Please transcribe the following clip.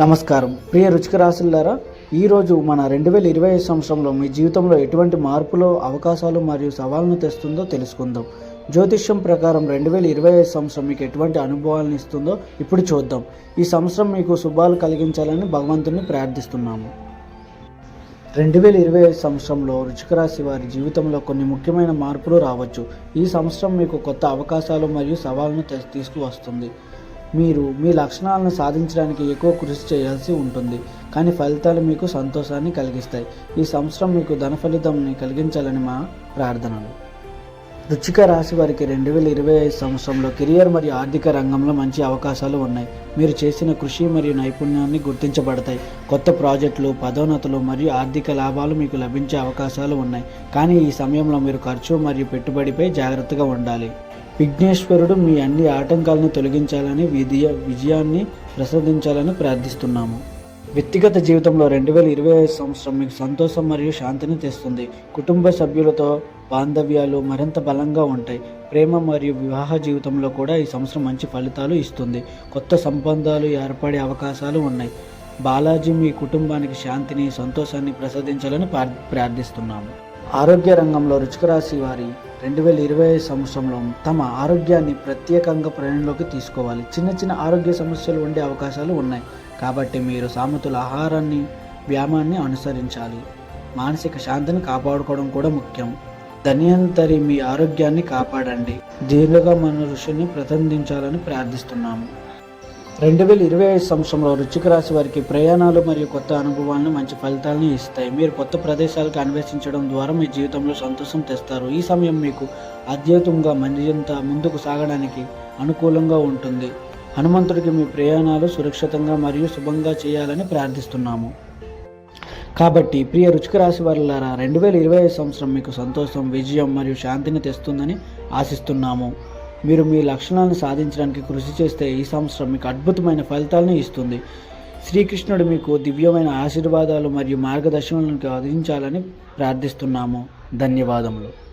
నమస్కారం. ప్రియ రుచిక రాసులారా ఈరోజు మన రెండు వేల ఇరవై ఐదు సంవత్సరంలో మీ జీవితంలో ఎటువంటి మార్పులు అవకాశాలు మరియు సవాళ్ళను తెస్తుందో తెలుసుకుందాం. జ్యోతిష్యం ప్రకారం రెండు వేల ఇరవై ఐదు సంవత్సరం మీకు ఎటువంటి అనుభవాలను ఇస్తుందో ఇప్పుడు చూద్దాం. ఈ సంవత్సరం మీకు శుభాలు కలిగించాలని భగవంతుని ప్రార్థిస్తున్నాము. రెండు వేల ఇరవై ఐదు సంవత్సరంలో రుచికరాశి వారి జీవితంలో కొన్ని ముఖ్యమైన మార్పులు రావచ్చు. ఈ సంవత్సరం మీకు కొత్త అవకాశాలు మరియు సవాళ్ళను తె- తీసుకువస్తుంది. మీరు మీ లక్షణాలను సాధించడానికి ఎక్కువ కృషి చేయాల్సి ఉంటుంది. కానీ ఫలితాలు మీకు సంతోషాన్ని కలిగిస్తాయి. ఈ సంవత్సరం మీకు ధన ఫలితంని కలిగించాలని మా ప్రార్థనలు. రుచిక రాశి వారికి రెండు వేల ఇరవై ఐదు సంవత్సరంలో కెరియర్ మరియు ఆర్థిక రంగంలో మంచి అవకాశాలు ఉన్నాయి. మీరు చేసిన కృషి మరియు నైపుణ్యాన్ని గుర్తించబడతాయి. కొత్త ప్రాజెక్టులు పదోన్నతులు మరియు ఆర్థిక లాభాలు మీకు లభించే అవకాశాలు ఉన్నాయి. కానీ ఈ సమయంలో మీరు ఖర్చు మరియు పెట్టుబడిపై జాగ్రత్తగా ఉండాలి. విఘ్నేశ్వరుడు మీ అన్ని ఆటంకాలను తొలగించాలని విజయ విజయాన్ని ప్రసాదించాలని ప్రార్థిస్తున్నాము. వ్యక్తిగత జీవితంలో రెండు వేల ఇరవై ఐదు సంవత్సరం మీకు సంతోషం మరియు శాంతిని తెస్తుంది. కుటుంబ సభ్యులతో బాంధవ్యాలు మరింత బలంగా ఉంటాయి. ప్రేమ మరియు వివాహ జీవితంలో కూడా ఈ సంవత్సరం మంచి ఫలితాలు ఇస్తుంది. కొత్త సంబంధాలు ఏర్పడే అవకాశాలు ఉన్నాయి. బాలాజీ మీ కుటుంబానికి శాంతిని సంతోషాన్ని ప్రసాదించాలని ప్రార్థిస్తున్నాము. ఆరోగ్య రంగంలో రుచికరాశి వారి రెండు వేల ఇరవై ఐదు సంవత్సరంలో తమ ఆరోగ్యాన్ని ప్రత్యేకంగా పరిగణలోకి తీసుకోవాలి. చిన్న చిన్న ఆరోగ్య సమస్యలు ఉండే అవకాశాలు ఉన్నాయి. కాబట్టి మీరు సామెతల ఆహారాన్ని వ్యాయామాన్ని అనుసరించాలి. మానసిక శాంతిని కాపాడుకోవడం కూడా ముఖ్యం. ధన్యంతరి మీ ఆరోగ్యాన్ని కాపాడండి. దీర్ఘగా మన ఋషిని ప్రతిందించాలని ప్రార్థిస్తున్నాము. రెండు వేల ఇరవై ఐదు సంవత్సరంలో రుచిక రాశి వారికి ప్రయాణాలు మరియు కొత్త అనుభవాలను మంచి ఫలితాలను ఇస్తాయి. మీరు కొత్త ప్రదేశాలకు అన్వేషించడం ద్వారా మీ జీవితంలో సంతోషం తెస్తారు. ఈ సమయం మీకు అద్భుతంగా మరింత ముందుకు సాగడానికి అనుకూలంగా ఉంటుంది. హనుమంతుడికి మీ ప్రయాణాలు సురక్షితంగా మరియు శుభంగా చేయాలని ప్రార్థిస్తున్నాము. కాబట్టి ప్రియ రుచిక రాశి వారులారా రెండు వేల ఇరవై ఐదు సంవత్సరం మీకు సంతోషం విజయం మరియు శాంతిని తెస్తుందని ఆశిస్తున్నాము. మీరు మీ లక్షణాలను సాధించడానికి కృషి చేస్తే ఈ సంవత్సరం మీకు అద్భుతమైన ఫలితాలను ఇస్తుంది. శ్రీకృష్ణుడు మీకు దివ్యమైన ఆశీర్వాదాలు మరియు మార్గదర్శనాలను అందించాలని ప్రార్థిస్తున్నాము. ధన్యవాదములు.